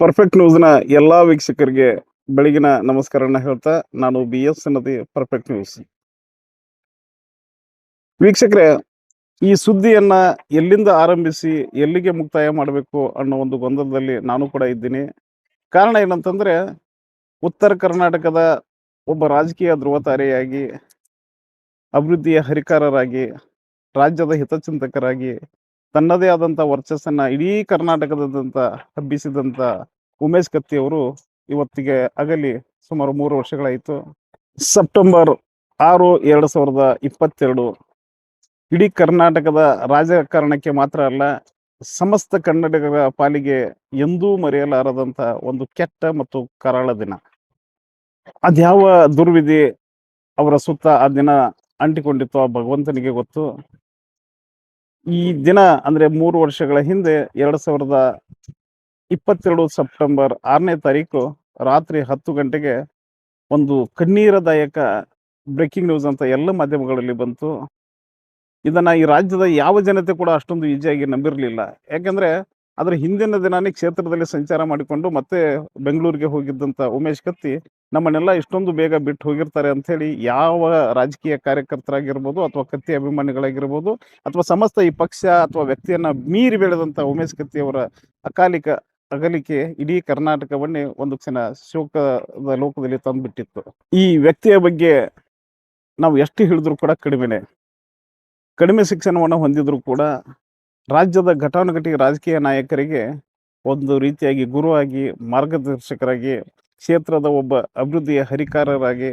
Perfect ನ್ಯೂಸ್ನ ಎಲ್ಲಾ ವೀಕ್ಷಕರಿಗೆ ಬೆಳಗಿನ ನಮಸ್ಕಾರನ ಹೇಳ್ತಾ ನಾನು ಬಿ ಎಸ್ ನದಿ ಪರ್ಫೆಕ್ಟ್ ನ್ಯೂಸ್ ವೀಕ್ಷಕರೇ, ಈ ಸುದ್ದಿಯನ್ನ ಎಲ್ಲಿಂದ ಆರಂಭಿಸಿ ಎಲ್ಲಿಗೆ ಮುಕ್ತಾಯ ಮಾಡಬೇಕು ಅನ್ನೋ ಒಂದು ಗೊಂದಲದಲ್ಲಿ ನಾನು ಕೂಡ ಇದ್ದೀನಿ. ಕಾರಣ ಏನಂತಂದ್ರೆ, ಉತ್ತರ ಕರ್ನಾಟಕದ ಒಬ್ಬ ರಾಜಕೀಯ ಧ್ರುವತಾರೆಯಾಗಿ, ಅಭಿವೃದ್ಧಿಯ ಹರಿಕಾರರಾಗಿ, ರಾಜ್ಯದ ಹಿತಚಿಂತಕರಾಗಿ, ತನ್ನದೇ ಆದಂತ ವರ್ಚಸ್ಸನ್ನ ಇಡೀ ಕರ್ನಾಟಕದಂತ ಹಬ್ಬಿಸಿದಂತ ಉಮೇಶ್ ಕತ್ತಿ ಅವರು ಇವತ್ತಿಗೆ ಅಗಲಿ ಸುಮಾರು ಮೂರು ವರ್ಷಗಳಾಯಿತು. ಸೆಪ್ಟೆಂಬರ್ ಆರು ಎರಡು ಸಾವಿರದ ಇಪ್ಪತ್ತೆರಡು ಇಡೀ ಕರ್ನಾಟಕದ ರಾಜಕಾರಣಕ್ಕೆ ಮಾತ್ರ ಅಲ್ಲ, ಸಮಸ್ತ ಕನ್ನಡಿಗರ ಪಾಲಿಗೆ ಎಂದೂ ಮರೆಯಲಾರದಂತ ಒಂದು ಕೆಟ್ಟ ಮತ್ತು ಕರಾಳ ದಿನ. ಅದ್ಯಾವ ದುರ್ವಿಧಿ ಅವರ ಸುತ್ತ ಆ ದಿನ ಅಂಟಿಕೊಂಡಿತ್ತು ಆ ಭಗವಂತನಿಗೆ ಗೊತ್ತು. ಈ ದಿನ ಅಂದ್ರೆ ಮೂರು ವರ್ಷಗಳ ಹಿಂದೆ ಎರಡ್ ಸಾವಿರದ ಇಪ್ಪತ್ತೆರಡು ಸೆಪ್ಟೆಂಬರ್ ಆರನೇ ತಾರೀಕು ರಾತ್ರಿ ಹತ್ತು ಗಂಟೆಗೆ ಒಂದು ಕಣ್ಣೀರದಾಯಕ ಬ್ರೇಕಿಂಗ್ ನ್ಯೂಸ್ ಅಂತ ಎಲ್ಲ ಮಾಧ್ಯಮಗಳಲ್ಲಿ ಬಂತು. ಇದನ್ನ ಈ ರಾಜ್ಯದ ಯಾವ ಜನತೆ ಕೂಡ ಅಷ್ಟೊಂದು ಈಜಿಯಾಗಿ ನಂಬಿರಲಿಲ್ಲ. ಯಾಕಂದ್ರೆ ಅದರ ಹಿಂದಿನ ದಿನಾನೇ ಕ್ಷೇತ್ರದಲ್ಲಿ ಸಂಚಾರ ಮಾಡಿಕೊಂಡು ಮತ್ತೆ ಬೆಂಗಳೂರಿಗೆ ಹೋಗಿದ್ದಂತ ಉಮೇಶ್ ಕತ್ತಿ ನಮ್ಮನ್ನೆಲ್ಲ ಇಷ್ಟೊಂದು ಬೇಗ ಬಿಟ್ಟು ಹೋಗಿರ್ತಾರೆ ಅಂತ ಹೇಳಿ ಯಾವ ರಾಜಕೀಯ ಕಾರ್ಯಕರ್ತರಾಗಿರ್ಬೋದು ಅಥವಾ ಕತ್ತಿ ಅಭಿಮಾನಿಗಳಾಗಿರ್ಬೋದು ಅಥವಾ ಸಮಸ್ತ ಈ ಪಕ್ಷ ಅಥವಾ ವ್ಯಕ್ತಿಯನ್ನ ಮೀರಿ ಬೆಳೆದಂಥ ಉಮೇಶ್ ಕತ್ತಿ ಅವರ ಅಕಾಲಿಕ ಅಗಲಿಕೆ ಇಡೀ ಕರ್ನಾಟಕವನ್ನೇ ಒಂದು ಕ್ಷಣ ಶೋಕದ ಲೋಕದಲ್ಲಿ ತಂದುಬಿಟ್ಟಿತ್ತು. ಈ ವ್ಯಕ್ತಿಯ ಬಗ್ಗೆ ನಾವು ಎಷ್ಟು ಹೇಳಿದ್ರು ಕೂಡ ಕಡಿಮೆನೆ. ಕಡಿಮೆ ಶಿಕ್ಷಣವನ್ನು ಹೊಂದಿದ್ರು ಕೂಡ ರಾಜ್ಯದ ಘಟಾನುಘಟಿ ರಾಜಕೀಯ ನಾಯಕರಿಗೆ ಒಂದು ರೀತಿಯಾಗಿ ಗುರುವಾಗಿ, ಮಾರ್ಗದರ್ಶಕರಾಗಿ, ಕ್ಷೇತ್ರದ ಒಬ್ಬ ಅಭಿವೃದ್ಧಿಯ ಹರಿಕಾರರಾಗಿ,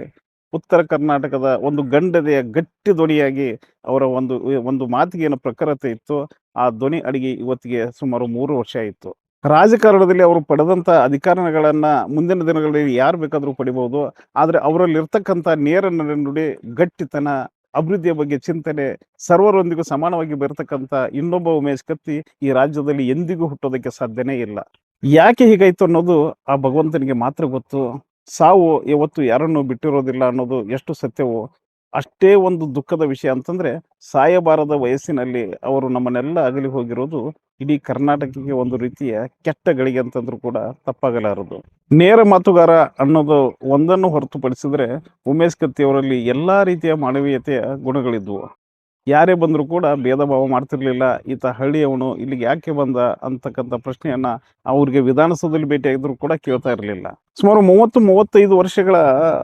ಉತ್ತರ ಕರ್ನಾಟಕದ ಒಂದು ಗಂಡದೆಯ ಗಟ್ಟಿ ಧ್ವನಿಯಾಗಿ ಅವರ ಒಂದು ಒಂದು ಮಾತಿಗೆ ಏನು ಪ್ರಖರತೆ ಇತ್ತು, ಆ ಧ್ವನಿ ಅಡಿಗೆ ಇವತ್ತಿಗೆ ಸುಮಾರು ಮೂರು ವರ್ಷ ಆಯಿತು. ರಾಜಕಾರಣದಲ್ಲಿ ಅವರು ಪಡೆದಂತ ಅಧಿಕಾರಗಳನ್ನು ಮುಂದಿನ ದಿನಗಳಲ್ಲಿ ಯಾರು ಬೇಕಾದರೂ ಪಡಿಬೋದು. ಆದರೆ ಅವರಲ್ಲಿರ್ತಕ್ಕಂಥ ನೇರ ನುಡಿ ಗಟ್ಟಿತನ, ಅಭಿವೃದ್ಧಿಯ ಬಗ್ಗೆ ಚಿಂತನೆ, ಸರ್ವರೊಂದಿಗೂ ಸಮಾನವಾಗಿ ಬರತಕ್ಕಂತ ಇನ್ನೊಬ್ಬ ಉಮೇಶ್ ಕತ್ತಿ ಈ ರಾಜ್ಯದಲ್ಲಿ ಎಂದಿಗೂ ಹುಟ್ಟೋದಕ್ಕೆ ಸಾಧ್ಯನೇ ಇಲ್ಲ. ಯಾಕೆ ಹೀಗಾಯ್ತು ಅನ್ನೋದು ಆ ಭಗವಂತನಿಗೆ ಮಾತ್ರ ಗೊತ್ತು. ಸಾವು ಯಾವತ್ತು ಯಾರನ್ನು ಬಿಟ್ಟಿರೋದಿಲ್ಲ ಅನ್ನೋದು ಎಷ್ಟು ಸತ್ಯವೋ, ಅಷ್ಟೇ ಒಂದು ದುಃಖದ ವಿಷಯ ಅಂತಂದ್ರೆ, ಸಾಯಬಾರದ ವಯಸ್ಸಿನಲ್ಲಿ ಅವರು ನಮ್ಮನ್ನೆಲ್ಲ ಅಗಲಿ ಹೋಗಿರೋದು ಇಡೀ ಕರ್ನಾಟಕಕ್ಕೆ ಒಂದು ರೀತಿಯ ಕೆಟ್ಟ ಗಳಿಗೆ ಅಂತಂದ್ರೂ ಕೂಡ ತಪ್ಪಾಗಲಾರದು. ನೇರ ಮಾತುಗಾರ ಅನ್ನೋದು ಒಂದನ್ನು ಹೊರತುಪಡಿಸಿದ್ರೆ ಉಮೇಶ್ ಕತ್ತಿ ಅವರಲ್ಲಿ ಎಲ್ಲಾ ರೀತಿಯ ಮಾನವೀಯತೆಯ ಗುಣಗಳಿದ್ವು. ಯಾರೇ ಬಂದರೂ ಕೂಡ ಭೇದ ಭಾವ ಮಾಡ್ತಿರ್ಲಿಲ್ಲ. ಈತ ಹಳ್ಳಿಯವನು, ಇಲ್ಲಿಗೆ ಯಾಕೆ ಬಂದ ಅಂತಕ್ಕಂಥ ಪ್ರಶ್ನೆಯನ್ನ ಅವ್ರಿಗೆ ವಿಧಾನಸೌಧದಲ್ಲಿ ಭೇಟಿಯಾಗಿದ್ರು ಕೂಡ ಕೇಳ್ತಾ ಇರಲಿಲ್ಲ. ಸುಮಾರು ಮೂವತ್ತು, ಮೂವತ್ತೈದು ವರ್ಷಗಳ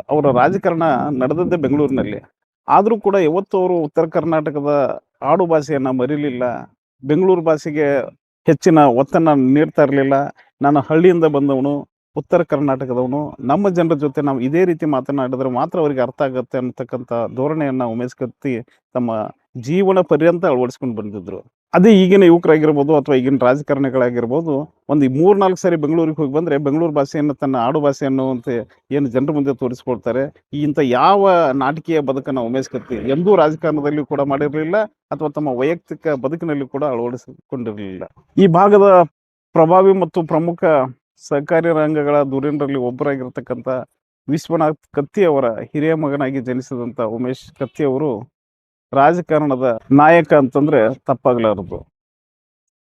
ಅವರ ರಾಜಕಾರಣ ನಡೆದದ್ದೇ ಬೆಂಗಳೂರಿನಲ್ಲಿ. ಆದರೂ ಕೂಡ ಯಾವತ್ತು ಅವರು ಉತ್ತರ ಕರ್ನಾಟಕದ ಆಡು ಭಾಷೆಯನ್ನ ಮರಿಲಿಲ್ಲ. ಬೆಂಗಳೂರು ಭಾಷೆಗೆ ಹೆಚ್ಚಿನ ಒತ್ತನ್ನ ನೀಡ್ತಾ ಇರಲಿಲ್ಲ. ನಾನು ಹಳ್ಳಿಯಿಂದ ಬಂದವನು, ಉತ್ತರ ಕರ್ನಾಟಕದವನು. ನಮ್ಮ ಜನರ ಜೊತೆ ನಾವು ಇದೇ ರೀತಿ ಮಾತನಾಡಿದ್ರೆ ಮಾತ್ರ ಅವರಿಗೆ ಅರ್ಥ ಆಗುತ್ತೆ ಅನ್ನತಕ್ಕಂಥ ಧೋರಣೆಯನ್ನ ಉಮೇಶ್ ಕತ್ತಿ ತಮ್ಮ ಜೀವನ ಪರ್ಯಂತ ಅಳವಡಿಸ್ಕೊಂಡು ಬಂದಿದ್ರು. ಅದೇ ಈಗಿನ ಯುವಕರಾಗಿರ್ಬೋದು ಅಥವಾ ಈಗಿನ ರಾಜಕಾರಣಿಗಳಾಗಿರ್ಬೋದು, ಒಂದು ಮೂರ್ನಾಲ್ಕು ಸಾರಿ ಬೆಂಗಳೂರಿಗೆ ಹೋಗಿ ಬಂದ್ರೆ ಬೆಂಗಳೂರು ಭಾಷೆಯನ್ನು ತನ್ನ ಆಡು ಭಾಷೆ ಅನ್ನುವಂತೆ ಏನು ಜನರ ಮುಂದೆ ತೋರಿಸ್ಕೊಳ್ತಾರೆ ಇಂಥ ಯಾವ ನಾಟಕೀಯ ಬದುಕನ್ನು ಉಮೇಶ್ ಕತ್ತಿ ಎಂದೂ ರಾಜಕಾರಣದಲ್ಲಿ ಕೂಡ ಮಾಡಿರಲಿಲ್ಲ ಅಥವಾ ತಮ್ಮ ವೈಯಕ್ತಿಕ ಬದುಕಿನಲ್ಲಿ ಕೂಡ ಅಳವಡಿಸಿಕೊಂಡಿರಲಿಲ್ಲ. ಈ ಭಾಗದ ಪ್ರಭಾವಿ ಮತ್ತು ಪ್ರಮುಖ ಸಹಕಾರಿ ರಂಗಗಳ ಧುರೀಣರಲ್ಲಿ ಒಬ್ಬರಾಗಿರ್ತಕ್ಕಂಥ ವಿಶ್ವನಾಥ್ ಕತ್ತಿ ಅವರ ಹಿರಿಯ ಮಗನಾಗಿ ಜನಿಸಿದಂತ ಉಮೇಶ್ ಕತ್ತಿ ಅವರು ರಾಜಕಾರಣದ ನಾಯಕ ಅಂತಂದ್ರೆ ತಪ್ಪಾಗಲಾರದು.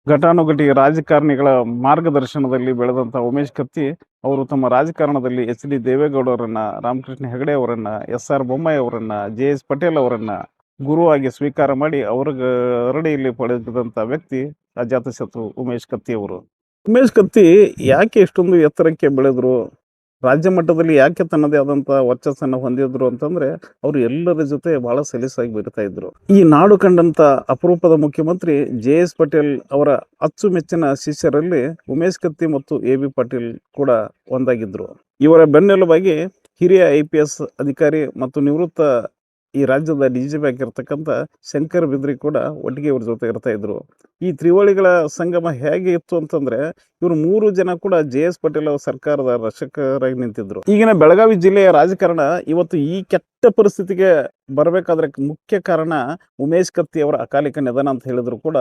ಘಟಾನುಘಟಿ ರಾಜಕಾರಣಿಗಳ ಮಾರ್ಗದರ್ಶನದಲ್ಲಿ ಬೆಳೆದಂತ ಉಮೇಶ್ ಕತ್ತಿ ಅವರು ತಮ್ಮ ರಾಜಕಾರಣದಲ್ಲಿ ಎಚ್ ಡಿ ದೇವೇಗೌಡರನ್ನ, ರಾಮಕೃಷ್ಣ ಹೆಗಡೆ ಅವರನ್ನ, ಎಸ್ ಆರ್ ಬೊಮ್ಮಾಯಿ ಅವರನ್ನ, ಜೆ ಎಸ್ ಪಟೇಲ್ ಅವರನ್ನ ಗುರುವಾಗಿ ಸ್ವೀಕಾರ ಮಾಡಿ ಅವ್ರಿಗೆ ಅರಡಿಯಲ್ಲಿ ಪಡೆದಂತ ವ್ಯಕ್ತಿ ಅಜಾತಶತ್ರು ಉಮೇಶ್ ಕತ್ತಿ ಅವರು. ಉಮೇಶ್ ಕತ್ತಿ ಯಾಕೆ ಇಷ್ಟೊಂದು ಎತ್ತರಕ್ಕೆ ಬೆಳೆದ್ರು? ರಾಜ್ಯ ಮಟ್ಟದಲ್ಲಿ ಯಾಕೆ ತನ್ನದೇ ಆದಂತ ವರ್ಚಸ್ಸನ್ನು ಹೊಂದಿದ್ರು ಅಂತಂದ್ರೆ ಅವರು ಎಲ್ಲರ ಜೊತೆ ಬಹಳ ಸಲೀಸಾಗಿ ಬೀರ್ತಾ ಇದ್ರು. ಈ ನಾಡು ಕಂಡಂತ ಅಪರೂಪದ ಮುಖ್ಯಮಂತ್ರಿ ಜೆ ಎಸ್ ಪಟೇಲ್ ಅವರ ಅಚ್ಚುಮೆಚ್ಚಿನ ಶಿಷ್ಯರಲ್ಲಿ ಉಮೇಶ್ ಕತ್ತಿ ಮತ್ತು ಎ ಬಿ ಪಾಟೀಲ್ ಕೂಡ ಒಂದಾಗಿದ್ರು. ಇವರ ಬೆನ್ನೆಲುಬಾಗಿ ಹಿರಿಯ ಐ ಅಧಿಕಾರಿ ಮತ್ತು ನಿವೃತ್ತ ಈ ರಾಜ್ಯದ ಡಿ ಜಿ ಪಿ ಆಗಿರ್ತಕ್ಕಂಥ ಶಂಕರ್ ಬಿದ್ರಿ ಕೂಡ ಒಟ್ಟಿಗೆ ಇವ್ರ ಜೊತೆ ಇರ್ತಾ ಇದ್ರು. ಈ ತ್ರಿವಳಿಗಳ ಸಂಗಮ ಹೇಗೆ ಇತ್ತು ಅಂತಂದ್ರೆ, ಇವರು ಮೂರು ಜನ ಕೂಡ ಜೆ ಎಸ್ ಪಟೇಲ್ ಅವರ ಸರ್ಕಾರದ ರಕ್ಷಕರಾಗಿ ನಿಂತಿದ್ರು. ಈಗಿನ ಬೆಳಗಾವಿ ಜಿಲ್ಲೆಯ ರಾಜಕಾರಣ ಇವತ್ತು ಈ ಕೆಟ್ಟ ಪರಿಸ್ಥಿತಿಗೆ ಬರಬೇಕಾದ್ರೆ ಮುಖ್ಯ ಕಾರಣ ಉಮೇಶ್ ಕತ್ತಿ ಅವರ ಅಕಾಲಿಕ ನಿಧನ ಅಂತ ಹೇಳಿದ್ರು ಕೂಡ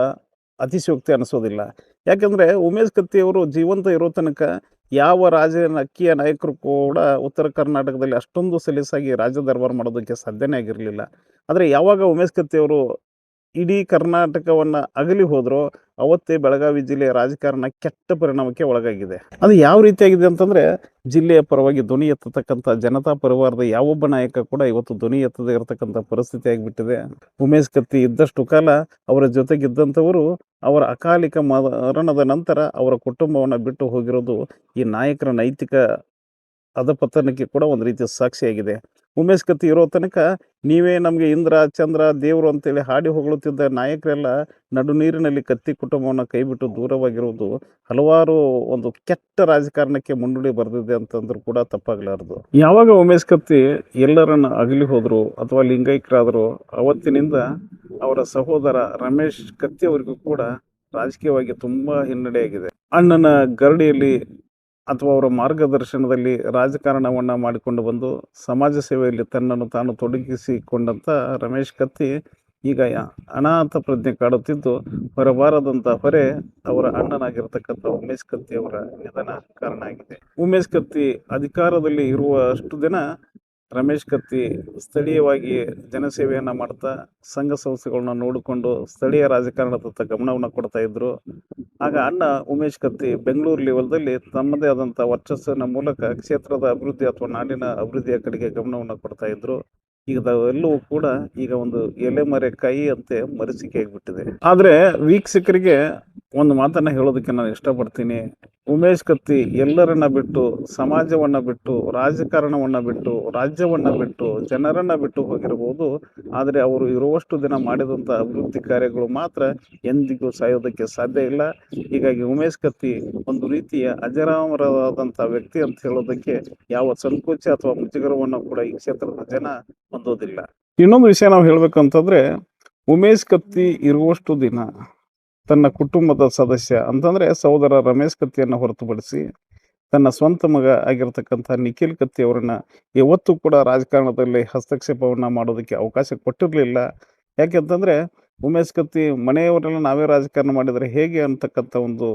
ಅತಿಶಯೋಕ್ತಿ ಅನಿಸೋದಿಲ್ಲ. ಯಾಕಂದ್ರೆ ಉಮೇಶ್ ಕತ್ತಿ ಅವರು ಜೀವಂತ ಇರೋ ತನಕ ಯಾವ ರಾಜಕೀಯ ನಾಯಕರು ಕೂಡ ಉತ್ತರ ಕರ್ನಾಟಕದಲ್ಲಿ ಅಷ್ಟೊಂದು ಸಲೀಸಾಗಿ ರಾಜ್ಯ ದರ್ಬಾರ್ ಮಾಡೋದಕ್ಕೆ ಸಾಧ್ಯನೇ ಆಗಿರಲಿಲ್ಲ. ಆದರೆ ಯಾವಾಗ ಉಮೇಶ್ ಕತ್ತಿ ಅವರು ಇಡೀ ಕರ್ನಾಟಕವನ್ನು ಅಗಲಿ ಹೋದರೂ ಅವತ್ತೇ ಬೆಳಗಾವಿ ಜಿಲ್ಲೆಯ ರಾಜಕಾರಣ ಕೆಟ್ಟ ಪರಿಣಾಮಕ್ಕೆ ಒಳಗಾಗಿದೆ. ಅದು ಯಾವ ರೀತಿಯಾಗಿದೆ ಅಂತಂದ್ರೆ ಜಿಲ್ಲೆಯ ಪರವಾಗಿ ಧ್ವನಿ ಎತ್ತತಕ್ಕಂಥ ಜನತಾ ಪರಿವಾರದ ಯಾವೊಬ್ಬ ನಾಯಕ ಕೂಡ ಇವತ್ತು ಧ್ವನಿ ಎತ್ತದೇ ಇರತಕ್ಕಂಥ ಪರಿಸ್ಥಿತಿ ಆಗಿಬಿಟ್ಟಿದೆ. ಉಮೇಶ್ ಕತ್ತಿ ಇದ್ದಷ್ಟು ಕಾಲ ಅವರ ಜೊತೆಗಿದ್ದಂಥವರು ಅವರ ಅಕಾಲಿಕ ಮರಣದ ನಂತರ ಅವರ ಕುಟುಂಬವನ್ನು ಬಿಟ್ಟು ಹೋಗಿರೋದು ಈ ನಾಯಕರ ನೈತಿಕ ಅಧಪತನಕ್ಕೆ ಕೂಡ ಒಂದು ರೀತಿಯ ಸಾಕ್ಷಿಯಾಗಿದೆ ಉಮೇಶ್ ಕತ್ತಿ ಇರೋ ತನಕ ನೀವೇ ನಮಗೆ ಇಂದ್ರ, ಚಂದ್ರ, ದೇವರು ಅಂತೇಳಿ ಹಾಡಿ ಹೊಗಳುತ್ತಿದ್ದ ನಾಯಕರೆಲ್ಲ ನಡು ನೀರಿನಲ್ಲಿ ಕತ್ತಿ ಕುಟುಂಬವನ್ನು ಕೈಬಿಟ್ಟು ದೂರವಾಗಿರುವುದು ಹಲವಾರು ಒಂದು ಕೆಟ್ಟ ರಾಜಕಾರಣಕ್ಕೆ ಮುನ್ನುಡಿ ಬರೆದಿದೆ ಅಂತಂದ್ರೂ ಕೂಡ ತಪ್ಪಾಗಲಾರದು. ಯಾವಾಗ ಉಮೇಶ್ ಕತ್ತಿ ಎಲ್ಲರನ್ನ ಅಗಲಿ ಹೋದರು ಅಥವಾ ಲಿಂಗೈಕ್ಯರಾದರು ಅವತ್ತಿನಿಂದ ಅವರ ಸಹೋದರ ರಮೇಶ್ ಕತ್ತಿ ಅವರಿಗೂ ಕೂಡ ರಾಜಕೀಯವಾಗಿ ತುಂಬಾ ಹಿನ್ನಡೆಯಾಗಿದೆ ಅಣ್ಣನ ಗರಡಿಯಲ್ಲಿ ಅಥವಾ ಅವರ ಮಾರ್ಗದರ್ಶನದಲ್ಲಿ ರಾಜಕಾರಣವನ್ನ ಮಾಡಿಕೊಂಡು ಬಂದು ಸಮಾಜ ಸೇವೆಯಲ್ಲಿ ತನ್ನನ್ನು ತಾನು ತೊಡಗಿಸಿಕೊಂಡಂತ ರಮೇಶ್ ಕತ್ತಿ ಈಗ ಅನಾಥ ಪ್ರಜ್ಞೆ ಕಾಡುತ್ತಿದ್ದು ಹೊರಬಾರದಂತ ಹೊರೆ ಅವರ ಅಣ್ಣನಾಗಿರ್ತಕ್ಕಂಥ ಉಮೇಶ್ ಕತ್ತಿ ಅವರ ನಿಧನ ಕಾರಣ ಆಗಿದೆ. ಉಮೇಶ್ ಕತ್ತಿ ಅಧಿಕಾರದಲ್ಲಿ ಇರುವಷ್ಟು ದಿನ ರಮೇಶ್ ಕತ್ತಿ ಸ್ಥಳೀಯವಾಗಿ ಜನಸೇವೆಯನ್ನು ಮಾಡ್ತಾ ಸಂಘ ಸಂಸ್ಥೆಗಳನ್ನ ನೋಡಿಕೊಂಡು ಸ್ಥಳೀಯ ರಾಜಕಾರಣದತ್ತ ಗಮನವನ್ನು ಕೊಡ್ತಾ ಇದ್ರು. ಆಗ ಅಣ್ಣ ಉಮೇಶ್ ಕತ್ತಿ ಬೆಂಗಳೂರು ಲೆವೆಲ್ದಲ್ಲಿ ತಮ್ಮದೇ ಆದಂಥ ವರ್ಚಸ್ಸಿನ ಮೂಲಕ ಕ್ಷೇತ್ರದ ಅಭಿವೃದ್ಧಿ ಅಥವಾ ನಾಡಿನ ಅಭಿವೃದ್ಧಿಯ ಕಡೆಗೆ ಗಮನವನ್ನು ಕೊಡ್ತಾ ಇದ್ರು. ಈಗ ಎಲ್ಲವೂ ಕೂಡ ಈಗ ಒಂದು ಎಲೆಮರೆ ಕಾಯಿ ಅಂತೆ ಮರಿಸಿಕೆ ಆಗಿಬಿಟ್ಟಿದೆ. ಆದರೆ ವೀಕ್ಷಕರಿಗೆ ಒಂದು ಮಾತನ್ನು ಹೇಳೋದಕ್ಕೆ ನಾನು ಇಷ್ಟಪಡ್ತೀನಿ. ಉಮೇಶ್ ಕತ್ತಿ ಎಲ್ಲರನ್ನ ಬಿಟ್ಟು, ಸಮಾಜವನ್ನ ಬಿಟ್ಟು, ರಾಜಕಾರಣವನ್ನ ಬಿಟ್ಟು, ರಾಜ್ಯವನ್ನ ಬಿಟ್ಟು, ಜನರನ್ನ ಬಿಟ್ಟು ಹೋಗಿರಬಹುದು ಆದರೆ ಅವರು ಇರುವಷ್ಟು ದಿನ ಮಾಡಿದಂಥ ಅಭಿವೃದ್ಧಿ ಕಾರ್ಯಗಳು ಮಾತ್ರ ಎಂದಿಗೂ ಸಾಯೋದಕ್ಕೆ ಸಾಧ್ಯ ಇಲ್ಲ. ಹೀಗಾಗಿ ಉಮೇಶ್ ಕತ್ತಿ ಒಂದು ರೀತಿಯ ಅಜರಾಮರವಾದಂಥ ವ್ಯಕ್ತಿ ಅಂತ ಹೇಳೋದಕ್ಕೆ ಯಾವ ಸಂಕೋಚ ಅಥವಾ ಮುಜುಗರವನ್ನು ಕೂಡ ಈ ಕ್ಷೇತ್ರದ ಜನ ಹೊಂದೋದಿಲ್ಲ. ಇನ್ನೊಂದು ವಿಷಯ ನಾವು ಹೇಳ್ಬೇಕಂತಂದ್ರೆ ಉಮೇಶ್ ಕತ್ತಿ ಇರುವಷ್ಟು ದಿನ ತನ್ನ ಕುಟುಂಬದ ಸದಸ್ಯ ಅಂತಂದ್ರೆ ಸಹೋದರ ರಮೇಶ್ ಕತ್ತಿಯನ್ನು ಹೊರತುಪಡಿಸಿ ತನ್ನ ಸ್ವಂತ ಮಗ ಆಗಿರತಕ್ಕಂಥ ನಿಖಿಲ್ ಕತ್ತಿ ಅವರನ್ನ ಯಾವತ್ತೂ ಕೂಡ ರಾಜಕಾರಣದಲ್ಲಿ ಹಸ್ತಕ್ಷೇಪವನ್ನ ಮಾಡೋದಕ್ಕೆ ಅವಕಾಶ ಕೊಟ್ಟಿರಲಿಲ್ಲ. ಯಾಕೆಂತಂದ್ರೆ ಉಮೇಶ್ ಕತ್ತಿ ಮನೆಯವರೆಲ್ಲ ನಾವೇ ರಾಜಕಾರಣ ಮಾಡಿದರೆ ಹೇಗೆ ಅಂತಕ್ಕಂಥ ಒಂದು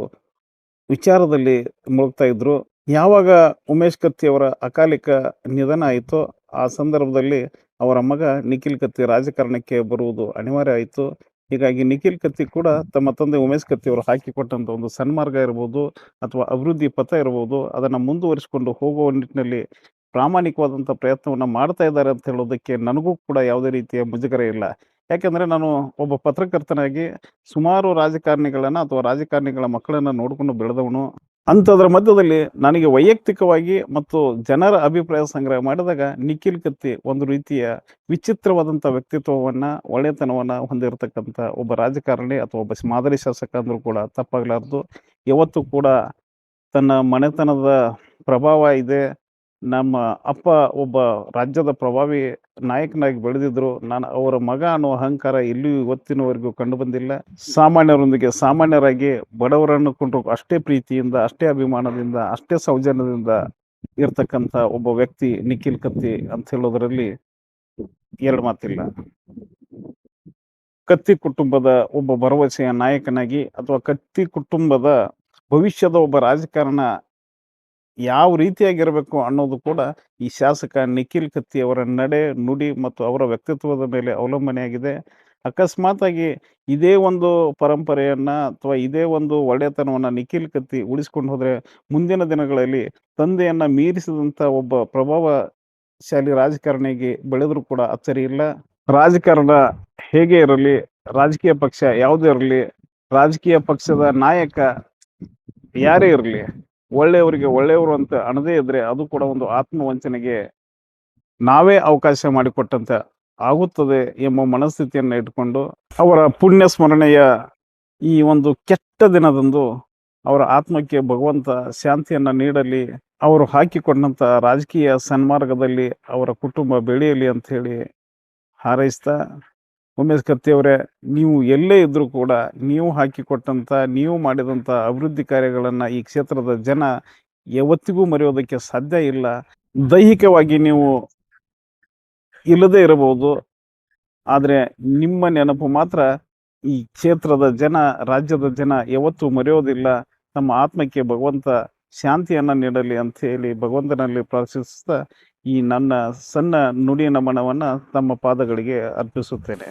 ವಿಚಾರದಲ್ಲಿ ಮುಳುಗ್ತಾ ಇದ್ರು. ಯಾವಾಗ ಉಮೇಶ್ ಕತ್ತಿ ಅವರ ಅಕಾಲಿಕ ನಿಧನ ಆಯಿತೋ ಆ ಸಂದರ್ಭದಲ್ಲಿ ಅವರ ಮಗ ನಿಖಿಲ್ ಕತ್ತಿ ರಾಜಕಾರಣಕ್ಕೆ ಬರುವುದು ಅನಿವಾರ್ಯ ಆಯಿತು. ಹೀಗಾಗಿ ನಿಖಿಲ್ ಕತ್ತಿ ಕೂಡ ತಮ್ಮ ತಂದೆ ಉಮೇಶ್ ಕತ್ತಿ ಅವರು ಹಾಕಿಕೊಟ್ಟಂತ ಒಂದು ಸನ್ಮಾರ್ಗ ಇರಬಹುದು ಅಥವಾ ಅಭಿವೃದ್ಧಿ ಪಥ ಇರಬಹುದು ಅದನ್ನ ಮುಂದುವರಿಸಿಕೊಂಡು ಹೋಗುವ ನಿಟ್ಟಿನಲ್ಲಿ ಪ್ರಾಮಾಣಿಕವಾದಂಥ ಪ್ರಯತ್ನವನ್ನ ಮಾಡ್ತಾ ಇದ್ದಾರೆ ಅಂತ ಹೇಳೋದಕ್ಕೆ ನನಗೂ ಕೂಡ ಯಾವುದೇ ರೀತಿಯ ಮುಜುಗರ ಇಲ್ಲ. ಯಾಕೆಂದ್ರೆ ನಾನು ಒಬ್ಬ ಪತ್ರಕರ್ತನಾಗಿ ಸುಮಾರು ರಾಜಕಾರಣಿಗಳನ್ನ ಅಥವಾ ರಾಜಕಾರಣಿಗಳ ಮಕ್ಕಳನ್ನ ನೋಡಿಕೊಂಡು ಬೆಳೆದವನು. ಅಂಥದ್ರ ಮಧ್ಯದಲ್ಲಿ ನನಗೆ ವೈಯಕ್ತಿಕವಾಗಿ ಮತ್ತು ಜನರ ಅಭಿಪ್ರಾಯ ಸಂಗ್ರಹ ಮಾಡಿದಾಗ ನಿಖಿಲ್ ಕತ್ತಿ ಒಂದು ರೀತಿಯ ವಿಚಿತ್ರವಾದಂಥ ವ್ಯಕ್ತಿತ್ವವನ್ನು, ಒಳ್ಳೆತನವನ್ನು ಹೊಂದಿರತಕ್ಕಂಥ ಒಬ್ಬ ರಾಜಕಾರಣಿ ಅಥವಾ ಒಬ್ಬ ಮಾದರಿ ಶಾಸಕ ಅಂದರೂ ಕೂಡ ತಪ್ಪಾಗಲಾರದು. ಯಾವತ್ತೂ ಕೂಡ ತನ್ನ ಮನೆತನದ ಪ್ರಭಾವ ಇದೆ. ನಮ್ಮ ಅಪ್ಪ ಒಬ್ಬ ರಾಜ್ಯದ ಪ್ರಭಾವಿ ನಾಯಕನಾಗಿ ಬೆಳೆದಿದ್ರು. ನಾನು ಅವರ ಮಗ ಅನ್ನೋ ಅಹಂಕಾರ ಎಲ್ಲಿಯೂ ಇವತ್ತಿನವರೆಗೂ ಕಂಡು ಬಂದಿಲ್ಲ. ಸಾಮಾನ್ಯರೊಂದಿಗೆ ಸಾಮಾನ್ಯರಾಗಿ ಬಡವರನ್ನು ಕೊಂಡ್ರು ಅಷ್ಟೇ ಪ್ರೀತಿಯಿಂದ, ಅಷ್ಟೇ ಅಭಿಮಾನದಿಂದ, ಅಷ್ಟೇ ಸೌಜನ್ಯದಿಂದ ಇರ್ತಕ್ಕಂಥ ಒಬ್ಬ ವ್ಯಕ್ತಿ ನಿಖಿಲ್ ಕತ್ತಿ ಅಂತ ಹೇಳೋದ್ರಲ್ಲಿ ಎರಡು ಮಾತಿಲ್ಲ. ಕತ್ತಿ ಕುಟುಂಬದ ಒಬ್ಬ ಭರವಸೆಯ ನಾಯಕನಾಗಿ ಅಥವಾ ಕತ್ತಿ ಕುಟುಂಬದ ಭವಿಷ್ಯದ ಒಬ್ಬ ರಾಜಕಾರಣ ಯಾವ ರೀತಿಯಾಗಿರಬೇಕು ಅನ್ನೋದು ಕೂಡ ಈ ಶಾಸಕ ನಿಖಿಲ್ ಕತ್ತಿ ಅವರ ನಡೆ, ನುಡಿ ಮತ್ತು ಅವರ ವ್ಯಕ್ತಿತ್ವದ ಮೇಲೆ ಅವಲಂಬನೆಯಾಗಿದೆ ಅಕಸ್ಮಾತಾಗಿ ಇದೇ ಒಂದು ಪರಂಪರೆಯನ್ನ ಅಥವಾ ಇದೇ ಒಂದು ಒಳ್ಳೆತನವನ್ನ ನಿಖಿಲ್ ಕತ್ತಿ ಉಳಿಸ್ಕೊಂಡು ಹೋದ್ರೆ ಮುಂದಿನ ದಿನಗಳಲ್ಲಿ ತಂದೆಯನ್ನ ಮೀರಿಸಿದಂತ ಒಬ್ಬ ಪ್ರಭಾವಶಾಲಿ ರಾಜಕಾರಣಿಗೆ ಬೆಳೆದ್ರು ಕೂಡ ಅಚ್ಚರಿ ಇಲ್ಲ. ರಾಜಕಾರಣ ಹೇಗೆ ಇರಲಿ, ರಾಜಕೀಯ ಪಕ್ಷ ಯಾವುದೇ ಇರಲಿ, ರಾಜಕೀಯ ಪಕ್ಷದ ನಾಯಕ ಯಾರೇ ಇರಲಿ ಒಳ್ಳೆಯವರಿಗೆ ಒಳ್ಳೆಯವರು ಅಂತ ಅನ್ನದೇ ಇದ್ರೆ ಅದು ಕೂಡ ಒಂದು ಆತ್ಮವಂಚನೆಗೆ ನಾವೇ ಅವಕಾಶ ಮಾಡಿಕೊಟ್ಟಂತ ಆಗುತ್ತದೆ ಎಂಬ ಮನಸ್ಥಿತಿಯನ್ನ ಇಟ್ಕೊಂಡು ಅವರ ಪುಣ್ಯ ಸ್ಮರಣೆಯ ಈ ಒಂದು ಕೆಟ್ಟ ದಿನದಂದು ಅವರ ಆತ್ಮಕ್ಕೆ ಭಗವಂತ ಶಾಂತಿಯನ್ನ ನೀಡಲಿ, ಅವರು ಹಾಕಿಕೊಂಡಂತ ರಾಜಕೀಯ ಸನ್ಮಾರ್ಗದಲ್ಲಿ ಅವರ ಕುಟುಂಬ ಬೆಳೆಯಲಿ ಅಂತ ಹೇಳಿ ಹಾರೈಸ್ತಾ ಉಮೇಶ್ ಕತ್ತಿಯವರೇ ನೀವು ಎಲ್ಲೇ ಇದ್ದರೂ ಕೂಡ ನೀವು ಹಾಕಿಕೊಟ್ಟಂಥ ನೀವು ಮಾಡಿದಂತ ಅಭಿವೃದ್ಧಿ ಕಾರ್ಯಗಳನ್ನು ಈ ಕ್ಷೇತ್ರದ ಜನ ಯಾವತ್ತಿಗೂ ಮರೆಯೋದಕ್ಕೆ ಸಾಧ್ಯ ಇಲ್ಲ. ದೈಹಿಕವಾಗಿ ನೀವು ಇಲ್ಲದೇ ಇರಬಹುದು. ಆದರೆ ನಿಮ್ಮ ನೆನಪು ಮಾತ್ರ ಈ ಕ್ಷೇತ್ರದ ಜನ, ರಾಜ್ಯದ ಜನ ಯಾವತ್ತೂ ಮರೆಯೋದಿಲ್ಲ. ನಮ್ಮ ಆತ್ಮಕ್ಕೆ ಭಗವಂತ ಶಾಂತಿಯನ್ನು ನೀಡಲಿ ಅಂತ ಹೇಳಿ ಭಗವಂತನಲ್ಲಿ ಪ್ರಾರ್ಥಿಸುತ್ತಾ ಈ ನನ್ನ ಸಣ್ಣ ನುಡಿ ನಮನವನ್ನ ತಮ್ಮ ಪಾದಗಳಿಗೆ ಅರ್ಪಿಸುತ್ತೇನೆ.